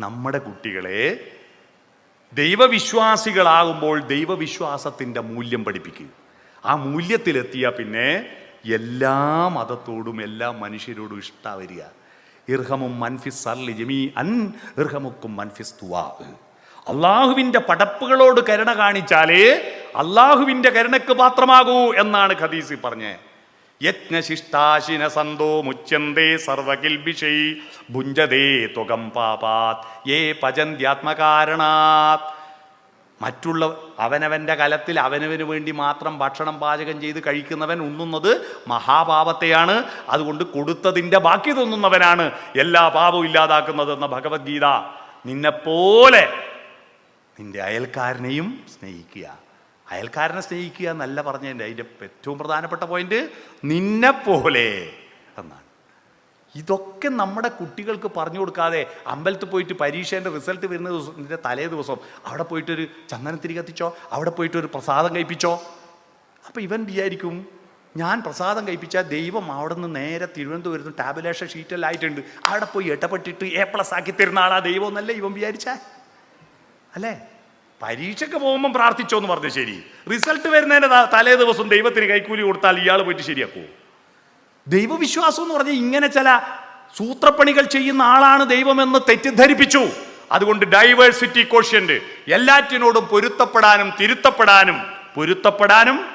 നമ്മുടെ കുട്ടികളെ ദൈവവിശ്വാസികളാകുമ്പോൾ ദൈവവിശ്വാസത്തിന്റെ മൂല്യം പഠിപ്പിക്കുക ആ മൂല്യത്തിലെത്തിയ പിന്നെ എല്ലാ മതത്തോടും എല്ലാ മനുഷ്യരോടും ഇഷ്ട വരിക. ഇർഹമും മൻഫിസ് സർലി ജമീ അൻ ഇർഹമുക്കും മൻഫിസ് തുവാ അള്ളാഹുവിന്റെ പടപ്പുകളോട് കരുണ കാണിച്ചാലേ അള്ളാഹുവിന്റെ കരുണയ്ക്ക് പാത്രമാകൂ എന്നാണ് ഖദീസി പറഞ്ഞത് യജ്ഞശിഷ്ടാശിന സന്തോ മുച്യന്തേ സർവകിൽബിഷൈ ഭുഞ്ചതേ ത്വകം പാപാത്. ഏ പചന്ത്യാത്മകാരണാത് മറ്റുള്ള അവനവന്റെ കലത്തിൽ അവനവന് വേണ്ടി മാത്രം ഭക്ഷണം പാചകം ചെയ്ത് കഴിക്കുന്നവൻ ഉണ്ണുന്നത് മഹാപാപത്തെയാണ്. അതുകൊണ്ട് കൊടുത്തതിന്റെ ബാക്കി തിന്നുന്നവനാണ് എല്ലാ പാപവും ഇല്ലാതാക്കുന്നതെന്ന ഭഗവത്ഗീത നിന്നെപ്പോലെ നിന്റെ അയൽക്കാരനെയും സ്നേഹിക്കുക അയൽക്കാരനെ സ്നേഹിക്കുക എന്നല്ല പറഞ്ഞതിന്റെ അതിന്റെ ഏറ്റവും പ്രധാനപ്പെട്ട പോയിന്റ് നിന്നെ പോലെ എന്നാണ്. ഇതൊക്കെ നമ്മുടെ കുട്ടികൾക്ക് പറഞ്ഞു കൊടുക്കാതെ അമ്പലത്തിൽ പോയിട്ട് പരീക്ഷേന്റെ റിസൾട്ട് വരുന്ന ദിവസത്തിന്റെ തലേ ദിവസം അവിടെ പോയിട്ടൊരു ചന്ദനത്തിരി കത്തിച്ചോ? അവിടെ പോയിട്ടൊരു പ്രസാദം കഴിപ്പിച്ചോ? അപ്പോൾ ഇവൻ വിചാരിക്കും ഞാൻ പ്രസാദം കഴിപ്പിച്ചാൽ ദൈവം അവിടെ നിന്ന് നേരെ തിരുവനന്തപുരത്ത് ടാബുലേഷൻ ഷീറ്റെല്ലാം ആയിട്ടുണ്ട്. അവിടെ പോയി എട്ടപ്പെട്ടിട്ട് എ പ്ലസ് ആക്കി തരുന്ന ആളാ ദൈവം എന്നല്ലേ ഇവൻ വിചാരിച്ചാൽ അല്ലേ? പരീക്ഷയ്ക്ക് പോകുമ്പോൾ പ്രാർത്ഥിച്ചോ എന്ന് പറഞ്ഞു ശരി. റിസൾട്ട് വരുന്നതിന്റെ ത- തലേ ദിവസം ദൈവത്തിന് കൈക്കൂലി കൊടുത്താൽ ഇയാൾ പോയിട്ട് ശരിയാക്കുമോ ദൈവവിശ്വാസം എന്ന് പറഞ്ഞാൽ ഇങ്ങനെ ചില സൂത്രപ്പണികൾ ചെയ്യുന്ന ആളാണ് ദൈവമെന്ന് തെറ്റിദ്ധരിപ്പിച്ചു. അതുകൊണ്ട് ഡൈവേഴ്സിറ്റി കോഷ്യന്റ് എല്ലാറ്റിനോടും പൊരുത്തപ്പെടാനും തിരുത്തപ്പെടാനും പൊരുത്തപ്പെടാനും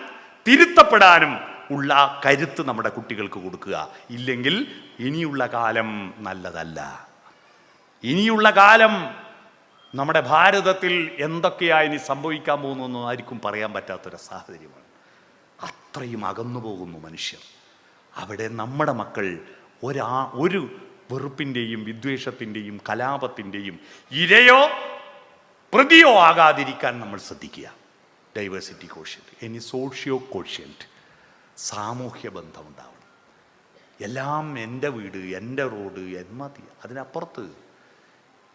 തിരുത്തപ്പെടാനും ഉള്ള കരുത്ത് നമ്മുടെ കുട്ടികൾക്ക് കൊടുക്കുക. ഇല്ലെങ്കിൽ ഇനിയുള്ള കാലം നല്ലതല്ല. ഇനിയുള്ള കാലം നമ്മുടെ ഭാരതത്തിൽ എന്തൊക്കെയായി ഇനി സംഭവിക്കാൻ പോകുന്നു ആർക്കും പറയാൻ പറ്റാത്തൊരു സാഹചര്യമാണ്. അത്രയും അകന്നു പോകുന്നു മനുഷ്യർ. അവിടെ നമ്മുടെ മക്കൾ ഒരാ ഒരു വെറുപ്പിന്റെയും വിദ്വേഷത്തിന്റെയും കലാപത്തിന്റെയും ഇരയോ പ്രതിയോ ആകാതിരിക്കാൻ നമ്മൾ ശ്രദ്ധിക്കുക. ഡൈവേഴ്സിറ്റി കോഷ്യന്റ് ഇനി സോഷ്യോ കോഷ്യന്റ് സാമൂഹ്യ ബന്ധമുണ്ടാവണം എല്ലാം എന്റെ വീട് എന്റെ റോഡ് എന്മതി. മതി അതിനപ്പുറത്ത്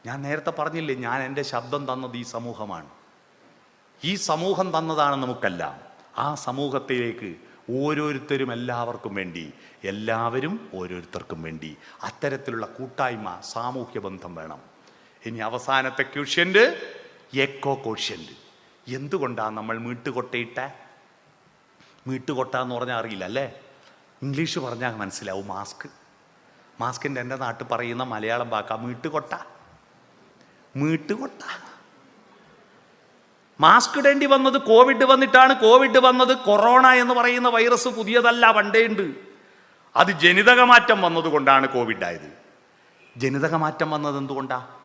ഞാൻ നേരത്തെ പറഞ്ഞില്ലേ ഞാൻ എന്റെ ശബ്ദം തന്നത് ഈ സമൂഹമാണ്. ഈ സമൂഹം തന്നതാണ് നമുക്കെല്ലാം. ആ സമൂഹത്തിലേക്ക് ഓരോരുത്തരും എല്ലാവർക്കും വേണ്ടി എല്ലാവരും ഓരോരുത്തർക്കും വേണ്ടി അത്തരത്തിലുള്ള കൂട്ടായ്മ സാമൂഹ്യ ബന്ധം വേണം. ഇനി അവസാനത്തെ ക്വഷ്യന്റ് എക്കോ കോഷ്യന്റ് എന്തുകൊണ്ടാണ് നമ്മൾ മീട്ടുകൊട്ടയിട്ട? മീട്ടുകൊട്ട എന്ന് പറഞ്ഞാൽ അറിയില്ല അല്ലേ? ഇംഗ്ലീഷ് പറഞ്ഞാൽ മനസ്സിലാവും മാസ്ക്. മാസ്കിന്റെ എന്റെ നാട്ടിൽ പറയുന്ന മലയാളം വാക്കാ മീട്ടുകൊട്ട. മീട്ടുകൊട്ട. മാസ്ക് ഇടേണ്ടി വന്നത് കോവിഡ് വന്നിട്ടാണ്. കോവിഡ് വന്നത് കൊറോണ എന്ന് പറയുന്ന വൈറസ് പുതിയതല്ല പണ്ടേ ഉണ്ട്. അത് ജനിതക മാറ്റം വന്നതുകൊണ്ടാണ് കോവിഡ് ആയത്. ജനിതക മാറ്റം വന്നത് എന്തുകൊണ്ടാ?